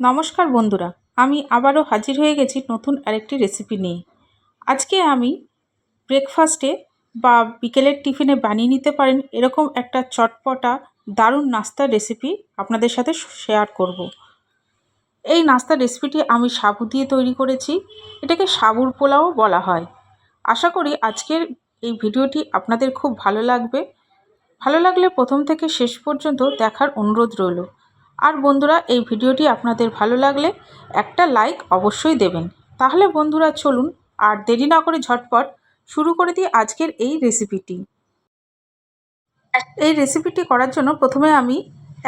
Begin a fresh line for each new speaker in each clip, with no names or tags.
নমস্কার বন্ধুরা, আমি আবারও হাজির হয়ে গেছি নতুন আরেকটি রেসিপি নিয়ে। আজকে আমি ব্রেকফাস্টে বা বিকেলের টিফিনে বানিয়ে নিতে পারেন এরকম একটা চটপটা দারুণ নাস্তার রেসিপি আপনাদের সাথে শেয়ার করব। এই নাস্তার রেসিপিটি আমি সাবু দিয়ে তৈরি করেছি, এটাকে সাবুর পোলাও বলা হয়। আশা করি আজকের এই ভিডিওটি আপনাদের খুব ভালো লাগবে। ভালো লাগলে প্রথম থেকে শেষ পর্যন্ত দেখার অনুরোধ রইল। আর বন্ধুরা, এই ভিডিওটি আপনাদের ভালো লাগলে একটা লাইক অবশ্যই দেবেন। তাহলে বন্ধুরা, চলুন আর দেরি না করে ঝটপট শুরু করে দিই আজকের এই রেসিপিটি এই রেসিপিটি করার জন্য প্রথমে আমি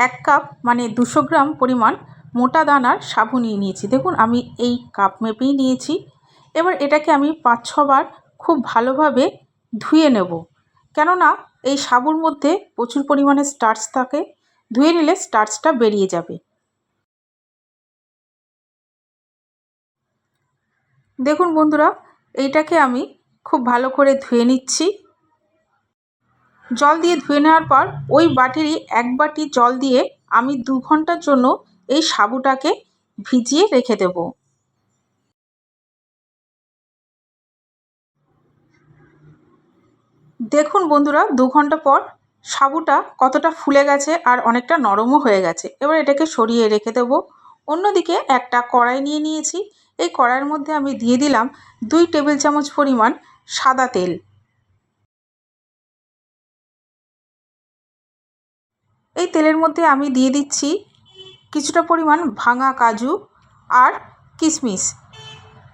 এক কাপ মানে দুশো গ্রাম পরিমাণ মোটা দানার সাবু নিয়ে নিয়েছি। দেখুন, আমি এই কাপ মেপেই নিয়েছি। এবার এটাকে আমি পাঁচ ছবার খুব ভালোভাবে ধুয়ে নেব। কেননা, এই সাবুর মধ্যে প্রচুর পরিমাণে স্টার্চ থাকে ধুয়ে নিলে স্টার্চটা বেরিয়ে যাবে। দেখুন বন্ধুরা, এইটাকে আমি খুব ভালো করে ধুয়ে নিচ্ছি। জল দিয়ে ধুয়ে নেওয়ার পর ওই বাটিরই এক বাটি জল দিয়ে আমি দু ঘণ্টার জন্য এই সাবুটাকে ভিজিয়ে রেখে দেব। দেখুন বন্ধুরা, দু ঘণ্টা পর সাবুটা কতটা ফুলে গেছে আর অনেকটা নরমও হয়ে গেছে। এবার এটাকে সরিয়ে রেখে দেব। অন্যদিকে একটা কড়াই নিয়ে নিয়েছি। এই কড়াইয়ের মধ্যে আমি দিয়ে দিলাম দুই টেবিল চামচ পরিমাণ সাদা তেল। এই তেলের মধ্যে আমি দিয়ে দিচ্ছি কিছুটা পরিমাণ ভাঙা কাজু আর কিশমিশ।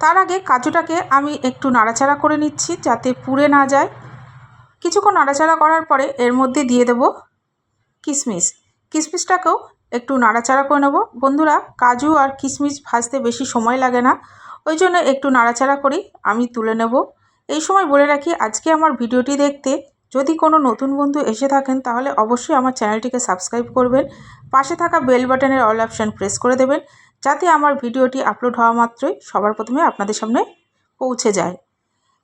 তার আগে কাজুটাকে আমি একটু নাড়াচাড়া করে নিচ্ছি যাতে পুড়ে না যায়। কিছুক্ষণ নাড়াচাড়া করার পরে এর মধ্যে দিয়ে দেব কিশমিশ কিশমিশটাকেও একটু নাড়াচাড়া করে নেব। বন্ধুরা, কাজু আর কিশমিশ ভাজতে বেশি সময় লাগে না। ওই জন্য একটু নাড়াচাড়া করেই আমি তুলে নেব। এই সময় বলে রাখি, আজকে আমার ভিডিওটি দেখতে যদি কোনো নতুন বন্ধু এসে থাকেন, তাহলে অবশ্যই আমার চ্যানেলটিকে সাবস্ক্রাইব করবেন। পাশে থাকা বেল বাটনের অল অপশান প্রেস করে দেবেন, যাতে আমার ভিডিওটি আপলোড হওয়া মাত্রই সবার প্রথমে আপনাদের সামনে পৌঁছে যায়।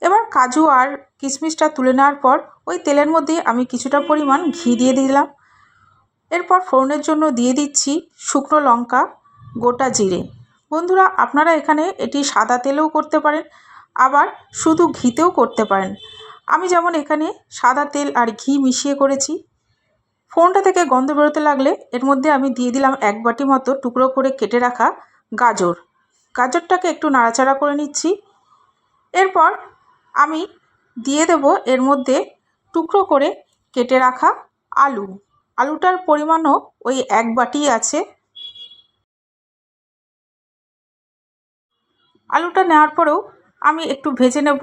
এবার কাজু আর কিশমিশটা তুলে নেওয়ার পর ওই তেলের মধ্যে আমি কিছুটা পরিমাণ ঘি দিয়ে দিলাম। এরপর ফোড়নের জন্য দিয়ে দিচ্ছি শুকনো লঙ্কা, গোটা জিরে। বন্ধুরা, আপনারা এখানে এটি সাদা তেলেও করতে পারেন, আবার শুধু ঘিতেও করতে পারেন। আমি যেমন এখানে সাদা তেল আর ঘি মিশিয়ে করেছি। ফোনটা থেকে গন্ধ বেরোতে লাগলে এর মধ্যে আমি দিয়ে দিলাম এক বাটি মতো টুকরো করে কেটে রাখা গাজর। গাজরটাকে একটু নাড়াচাড়া করে নিচ্ছি। এরপর আমি দিয়ে দেব এর মধ্যে টুকরো করে কেটে রাখা আলু। আলুটার পরিমাণও ওই এক বাটি আছে। আলুটা নেওয়ার পরেও আমি একটু ভেজে নেব।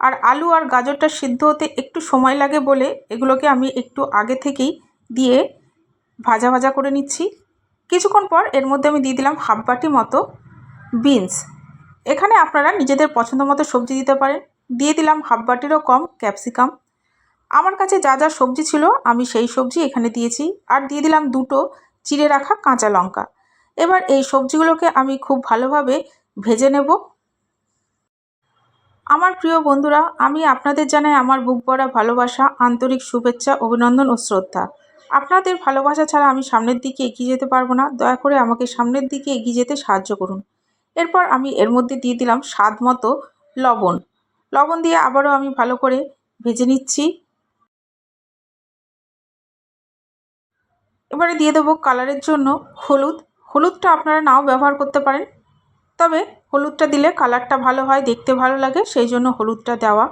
আর আলু আর গাজরটা সিদ্ধ হতে একটু সময় লাগে বলে এগুলোকে আমি একটু আগে থেকেই দিয়ে ভাজা ভাজা করে নিচ্ছি। কিছুক্ষণ পর এর মধ্যে আমি দিয়ে দিলাম হাফ বাটি মতো বিনস। এখানে আপনারা নিজেদের পছন্দ মতো সবজি দিতে পারেন। দিয়ে দিলাম হাফ বাটিরও কম ক্যাপসিকাম আমার কাছে যা যা সবজি ছিল, আমি সেই সবজি এখানে দিয়েছি। আর দিয়ে দিলাম দুটো চিড়ে রাখা কাঁচা লঙ্কা। এবার এই সবজিগুলোকে আমি খুব ভালোভাবে ভেজে নেব। আমার প্রিয় বন্ধুরা, আমি আপনাদের জানাই আমার বুক ভরা ভালোবাসা, আন্তরিক শুভেচ্ছা, অভিনন্দন ও শ্রদ্ধা। আপনাদের ভালোবাসা ছাড়া আমি সামনের দিকে এগিয়ে যেতে পারব না। দয়া করে আমাকে সামনের দিকে এগিয়ে যেতে সাহায্য করুন। এরপর আমি এর মধ্যে দিয়ে দিলাম স্বাদ মতো লবণ। লবণ দিয়ে আবারও আমি ভালো করে ভেজে নিচ্ছি। এবারে দিয়ে দেবো কালারের জন্য হলুদ। হলুদটা আপনারা নাও ব্যবহার করতে পারেন। তবে হলুদটা দিলে কালারটা ভালো হয়, দেখতে ভালো লাগে, সেই জন্য হলুদটা দেওয়া।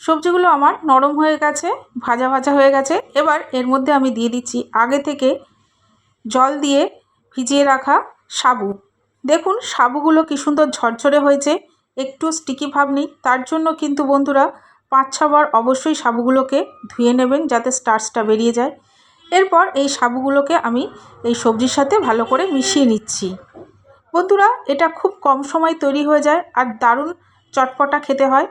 সবজিগুলো আমার নরম হয়ে গেছে, ভাজা ভাজা হয়ে গেছে। এবার এর মধ্যে আমি দিয়ে দিচ্ছি আগে থেকে জল দিয়ে ভিজিয়ে রাখা সাবু। দেখুন সাবুগুলো কী সুন্দর ঝরঝরে হয়েছে। একটু স্টিকি ভাব নেই। তার জন্য কিন্তু বন্ধুরা পাঁচ ছবার অবশ্যই সাবুগুলোকে ধুয়ে নেবেন যাতে স্টার্চটা বেরিয়ে যায়। এরপর এই সাবুগুলোকে আমি এই সবজির সাথে ভালো করে মিশিয়ে নিচ্ছি। বন্ধুরা, এটা খুব কম সময় তৈরি হয়ে যায় আর দারুণ চটপটা খেতে হয়।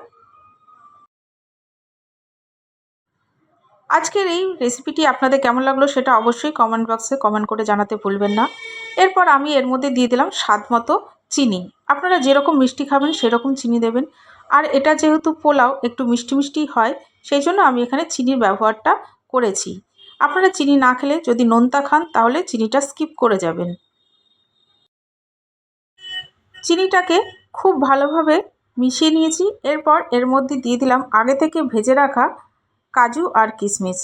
আজকের এই রেসিপিটি আপনাদের কেমন লাগল সেটা অবশ্যই কমেন্ট বক্সে কমেন্ট করে জানাতে ভুলবেন না। এরপর আমি এর মধ্যে দিয়ে দিলাম স্বাদ মতো চিনি। আপনারা যেরকম মিষ্টি খাবেন সেরকম চিনি দেবেন। আর এটা যেহেতু পোলাও, একটু মিষ্টি মিষ্টি হয়, সেই জন্য আমি এখানে চিনির ব্যবহারটা করেছি। আপনারা চিনি না খেলে যদি নোনতা খান, তাহলে চিনিটা স্কিপ করে যাবেন। চিনিটাকে খুব ভালোভাবে মিশিয়ে নিয়েছি। এরপর এর মধ্যে দিয়ে দিলাম আগে থেকে ভেজে রাখা কাজু আর কিশমিশ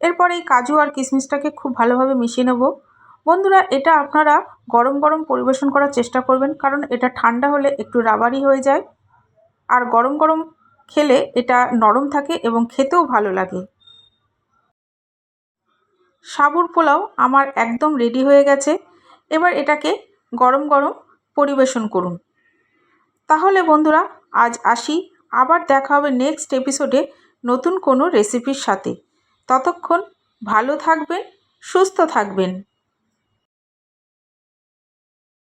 এরপর এই কাজু আর কিশমিশটাকে খুব ভালোভাবে মিশিয়ে নেব। বন্ধুরা, এটা আপনারা গরম গরম পরিবেশন করার চেষ্টা করবেন, কারণ এটা ঠান্ডা হলে একটু রাবারি হয়ে যায়। আর গরম গরম খেলে এটা নরম থাকে এবং খেতেও ভালো লাগে। সাবুর পোলাও আমার একদম রেডি হয়ে গেছে। এবার এটাকে গরম গরম পরিবেশন করুন। তাহলে বন্ধুরা, আজ আসি। আবার দেখা হবে নেক্সট এপিসোডে নতুন কোনো রেসিপির সাথে। ততক্ষণ ভালো থাকবেন সুস্থ থাকবেন।